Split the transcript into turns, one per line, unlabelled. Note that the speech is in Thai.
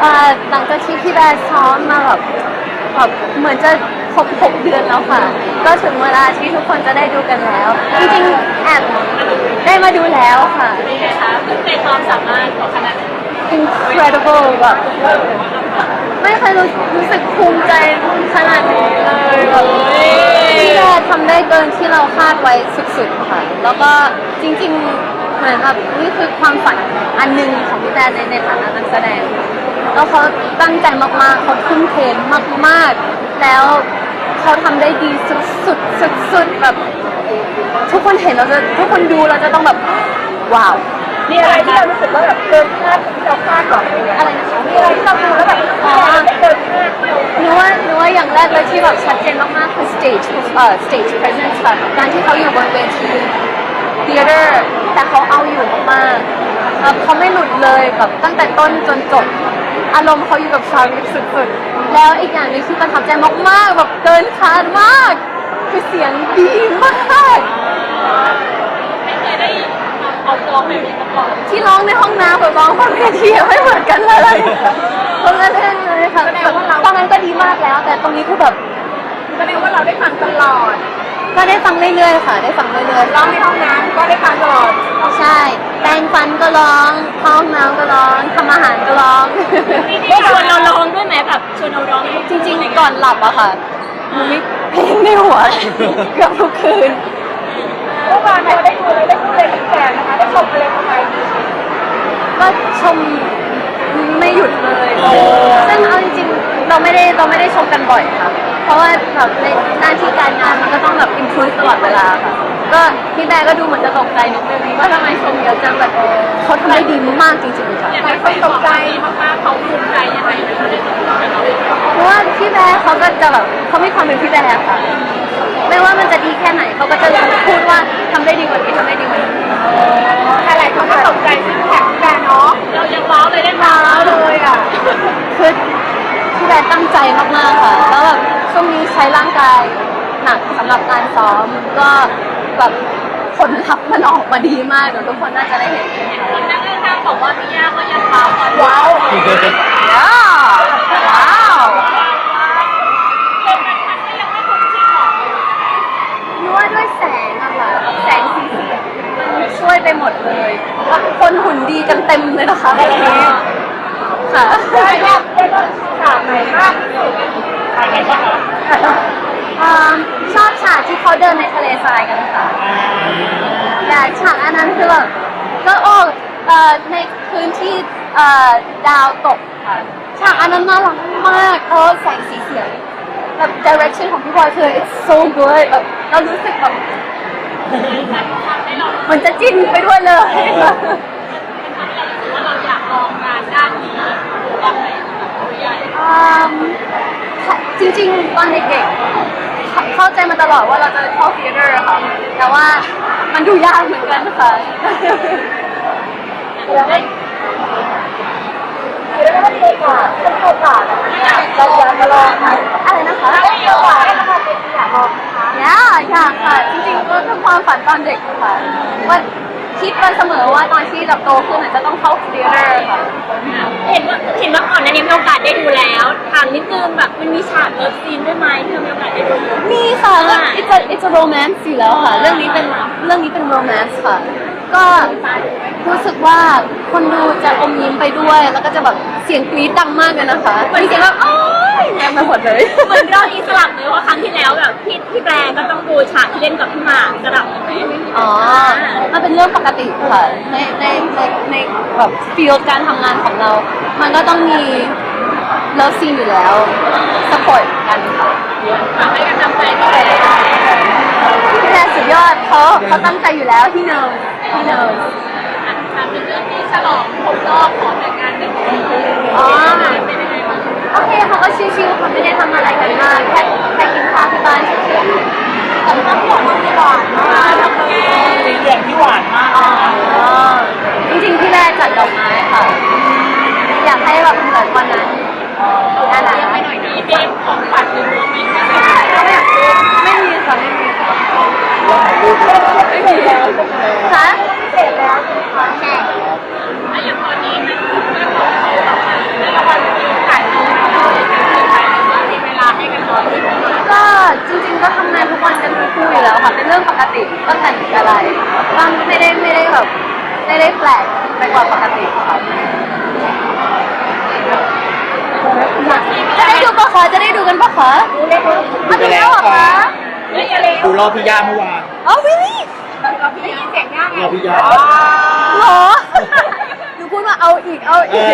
เอ่อหลังจากที่พี่แบร์ซ้อมมาแบบแบบเหมือนจะครบหกเดือนแล้วค่ะ ก็ถึงเวลาที่ทุกคนจะได้ดูกันแล้ว จริงๆแอบได้มาดูแล้วค่ะ
เป็นไงคะขึ้นเป็นความสามารถของขนาดไหน
incredible แบบไม่เคยรู้รู้สึกภูมิใจขนาดนี้เลยแบบพี่แบร์ทำได้เกินที่เราคาดไว้สุดๆค่ะ แล้วก็จริงๆเหมือนแบบนี่คือความฝันอันหนึ่งของพี่แบร์ในในฐานะนักแสดง แล้วเขาตั้งใจมากๆเขาทุ่มเทมากๆ แล้วเขาทำได้ดีสุดๆสุดๆแบบ ทุกคนเห็นเราจะทุกคนดูเราจะต้องแบบว้าว
มีอะไรที่เรารู้สึกว่าแบบเกินคาดที่เราคาดหวังเลย
อะไรนะคะ
มีอะไรที่เราดูแล้วแบบอ๋อเกินคาดที่เรา
หนูว่าหนูว่าอย่างแรกเลยที่แบบชัดเจนมากๆคือ stage เอ่อ stage presence ค่ะการที่เขาอยู่บนเวที theater แต่เขาเอาอยู่มากๆแล้วเขาไม่หลุดเลยแบบตั้งแต่ต้นจนจบ อารมณ์เขาอยู่กับชาริฟสุดๆ แล้วอีกอย่างหนึงที่ประทับใจมากๆแบบเกินคาดมาก คือเสียงดีมาก
ไม่เคยได้เอาตัวแบบนี้มาก่อน
ที่ร้องในห้องน้ำกับร้องบนเวทีไม่เหมือนกันเลยคนละเรื่องเลยค่ะตอนนั้นก็ดีมากแล้ว แต่ตรงนี้คือแบบ
แสดงว่าเราได้ฟังตลอด
ก็ได้ฟังเรื่อยๆค่ะ ได้ฟังเรื่อยๆ
ร้องในห้องน้ำก็ได้ฟังตลอด
ใช่ แปรงฟันก็ร้องเข้าห้องน้ำก็ร้องทำอาหารก็ร้อง
ได้ชวนเราร้องด้วยไหมแบบชวนเราร้อง
จริงๆก่อนหลับอะค่ะหนูมีเพลงในหัว เกือบทุกคืน
เมื่อวานเราได้ดูเลยได้พูดอะไรกับแฟนนะคะได้ชมอะไรเข้าไป
ก็ชมไม่หยุดเลยซึ่งเอาจริงๆเราไม่ได้เราไม่ได้ชมกันบ่อยค่ะ เพราะว่าแบบในหน้าที่การงานมันก็ต้องแบบ improve ตลอดเวลาค่ะ ก็พี่แบร์ก็ดูเหมือนจะตกใจนิดนึงว่าทำไมชมเยอะจังแบบเขาทำได้ดีมากจริงๆค่ะ
อยากให้คนตกใจมากๆเขาภูมิใจยังไงในตัวเรา
เพราะว่าพี่แบร์เขาก็จะแบบเขามีความเป็นพี่แบร์ค่ะ ไม่ว่ามันจะดีแค่ไหนเขาก็จะพูดว่าทำได้ดีกว่านี้ทำได้ดีกว่านี้
หลายคนก็ตกใจซึ่งแข็งแรงเนาะเรายังว้าวเลยได้ว้าวเลยอะ
คือพี่แบร์ตั้งใจมากๆค่ะ แล้วแบบช่วงนี้ใช้ร่างกายหนักสำหรับการซ้อมก็ แบบผลลัพธ์มันออกมาดีมากเดี๋ยวทุกคนน่าจะได้เห็น
คนนั่งข้างๆบอกว่าพี่ย่าก็ยังว้าวว้าว
ว้าวว้าว
เกมมันมันก็ยังไม่คุ้นชินหรอก
นึกว่าด้วยแสงอะค่ะแสงสีเสียงมันช่วยไปหมดเลยแล้วคนหุ่นดีกันเต็มเลยนะคะวันนี้ค่ะ
ได้ยากได้ก็ฉากไหนมากที่สุดฉากไหนบ้าง
อ่าชอบฉากที่เขาเดินในทะเลทรายกันค่ะแต่ฉากอันนั้นคือแบบก็โอ้เอ่อในพื้นที่เอ่อดาวตกค่ะฉากอันนั้นน่ารักมากเพราะแสงสีเสียงแบบ direction ของพี่บอยคือ it's so good แบบเรารู้สึกแบบเหมันจะจิ้นไปด้วยเลย
ว่าเราอยากลองงานด้านนี้ด้านไหนตัวใหญ่
อืมจริง ๆ ตอนเด็กๆเข้าใจมา ตลอดว่าเราจะเข้าเทเตอร์ค่ะ แต่ว่ามันดูยากเหมือนกันค่ะ
แล้วได้แล้วก็มีโอกาสเป็นโอกาสเราอยากมาลอง
อะไรนะคะ
ถ้มีโอกาสให้มาเป็นอยากลองนะคะ
อยากอยากค่ะ จริงๆก็คือความฝันตอนเด็กค่ะว่าคิดมาเสมอว่าตอนที่เราโตขึ้นอาจจะต้องเข้าเทเตอร์ค่ะ
เห็นว่าเห็นว่าก่อนหน้านี้มีโอกาสได้ดูแล้วถามนิดนึงแบบมันมีฉากเลิฟซีนด้วยไหมที่เรามีโอกาสได้ดู
มีค่ะก็ it's a it's a romance อยู่แล้วค่ะ เรื่องนี้เป็นเรื่องนี้เป็น romance ค่ะ ก็รู้สึกว่าคนดูจะอมยิ้มไปด้วย แล้วก็จะแบบเสียงกรี๊ดดังมากเลยนะคะมีเสียงแบบอ้ายแรงไปหมดเลย
เหมือนรอบนี้สลับเลยว่าครั้งที่แล้วแบบพี่พี่แบรนด์ก็ต้องดูฉากที่เล่นกับพี่หมากสลับกันไหม
อ๋อมัน เป็นเรื่องปกติค่ะในในในในแบบฟิลการทำงานของเรา มันก็ต้องมีเลิฟซีนอยู่แล้วสปอร์ตกันค่ะ
ฝากให้กำลังใจด้วย
พี่แดนสุดยอดเขาเขาตั้งใจอยู่แล้วที่เนิร์ที่เนิร์
ถามถึงเรื่องที่ฉลองครบรอบของแต่งงานหนึ่งปี
อ๋อ
เป็นยังไงบ้าง
โอเคเขาก็ชิวๆเขาไม่ได้ทำอะไรกันมาก ให้แบบเหมือนวันนั้นน่ารัก
ไม่หน่อยดีเตรีของฝัญหรือโมเมนต์พิเศษ
ไม่มีค่ะไม่มีค่ะ
ไม่มีแล้ว
คะ
เสร็จแล้วใช่แต่
ไอ
ย่างตอนนี้มันเม่อเขาแบบนระหว่างที่ถ่ายรูปเขาจะถ่ยหรือว่ามีเวลา
ให้กันน้อยก็จริงๆก็ทำงานทุกวันกันทั้คู่อยู่แล้วค่ะเป็นเรื่องปกติก็แต่งอะไรก็ไม่ได้ไม่ได้แบบไม่ได้แปลกไปกว่าปกติค่ะ จะได้ดูปะคะจะได้ดูกันปะคะมาดูแล้วเหรอคะ
ไม่อะ
ดูรอบพี่ย่าเมื่อวาน
อ๋อ really
เราได้ยินเสียงย่าไง
รอบพี่ย่า
หรอหนูพูดว่าเอาอีกเอาอีก